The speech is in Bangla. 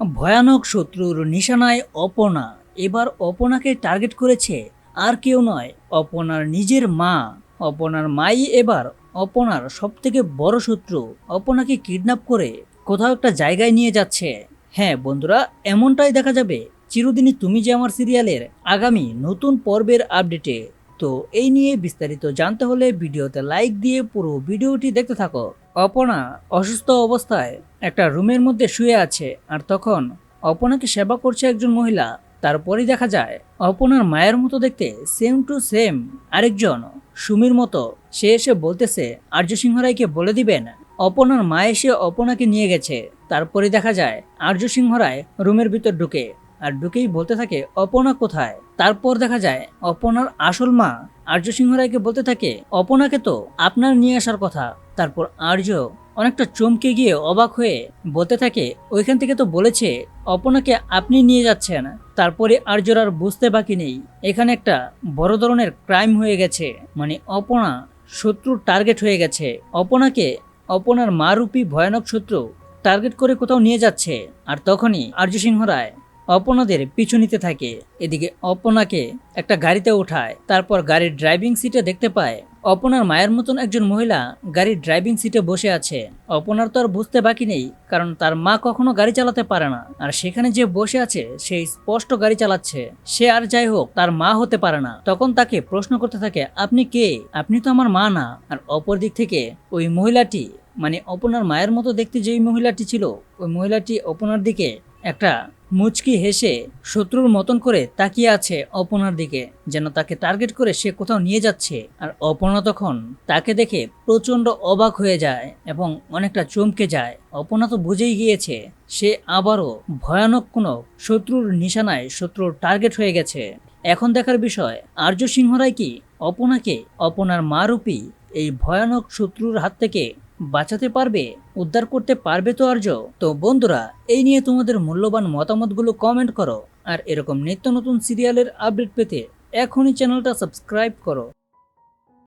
ভয়ানক শত্রুর নিশানায় অপনা। এবার অপনাকে টার্গেট করেছে আর কেউ নয়, অপনার নিজের মা। অপনার মাই এবার অপনার সবথেকে বড় শত্রু। অপনাকে কিডন্যাপ করে কোথাও একটা জায়গায় নিয়ে যাচ্ছে। হ্যাঁ বন্ধুরা, এমনটাই দেখা যাবে। চিরদিনই তুমি যে আমার সিরিয়ালের আগামী নতুন পর্বের আপডেটে তো এই নিয়ে বিস্তারিত জানতে হলে ভিডিওতে লাইক দিয়ে পুরো ভিডিওটি দেখতে থাকো। অপনা অসুস্থ অবস্থায় একটা রুমের মধ্যে শুয়ে আছে আর তখন অপনাকে সেবা করছে একজন মহিলা। তারপরেই দেখা যায়, অপনার মায়ের মতো দেখতে সেম টু সেম আরেকজন। সুমির মতো। সে এসে বলতেছে, আর্য সিংহ রায়কে বলে দিবেন। অপনার মা এসে অপনাকে নিয়ে গেছে। তারপরে দেখা যায়, আর্য সিংহ রায় রুমের ভিতর ঢুকে আর ঢুকেই বলতে থাকে, অপনা কোথায়? তারপর দেখা যায়, অপনার আসল মা আর্য সিংহ রায়কে বলতে থাকে, অপনাকে তো আপনার নিয়ে আসার কথা। তারপর আর্য অনেকটা চমকে গিয়ে অবাক হয়ে বলতে থাকে, ওইখান থেকে তো বলেছে, অপনাকে আপনি নিয়ে যাচ্ছেন। তারপরে আর্যর আর বুঝতে বাকি নেই। এখানে একটা বড় ধরনের ক্রাইম হয়ে গেছে। মানে অপনা শত্রুর টার্গেট হয়ে গেছে। অপনাকে অপনার মারূপী ভয়ানক শত্রু টার্গেট করে কোথাও নিয়ে যাচ্ছে। আর তখনই আর্য সিংহ রায় অপনাদের পিছু নিতে থাকে। এদিকে অপনাকে একটা গাড়িতে ওঠায় তারপর গাড়ির ড্রাইভিং সিটে দেখতে পায় অপনার মায়ের মতন একজন মহিলা গাড়ির ড্রাইভিং সিটে বসে আছে। অপনার তো আর বুঝতে বাকি নেই, কারণ তার মা কখনো গাড়ি চালাতে পারে না। আর সেখানে যে বসে আছে, সেই স্পষ্ট গাড়ি চালাচ্ছে। সে আর যাই হোক, তার মা হতে পারে না। তখন তাকে প্রশ্ন করতে থাকে, আপনি কে? আপনি তো আমার মা না? আর অপর দিক থেকে, ওই মহিলাটি মানে অপনার মায়ের মতো দেখতে যেই মহিলাটি ছিল, ওই মহিলাটি অপনার দিকে একটা মুচকি হেসে শত্রুর মতন করে তাকিয়ে আছে অপনার দিকে, যেন তাকে টার্গেট করে সে কোথাও নিয়ে যাচ্ছে। আর অপনা তখন তাকে দেখে প্রচণ্ড অবাক হয়ে যায় এবং অনেকটা চমকে যায়। অপনা তো বুঝেই গিয়েছে, সে আবারও ভয়ানক কোনো শত্রুর নিশানায় শত্রুর টার্গেট হয়ে গেছে। এখন দেখার বিষয়, আর্য সিংহরাই কি? অপনাকে অপনার মারূপী এই ভয়ানক শত্রুর হাত থেকে বাঁচাতে পারবে, উদ্ধার করতে পারবে তো আর্য? তো বন্ধুরা, এই নিয়ে তোমাদের মূল্যবান মতামতগুলো কমেন্ট করো। আর এরকম নিত্য নতুন সিরিয়ালের আপডেট পেতে এখনই চ্যানেলটা সাবস্ক্রাইব করো।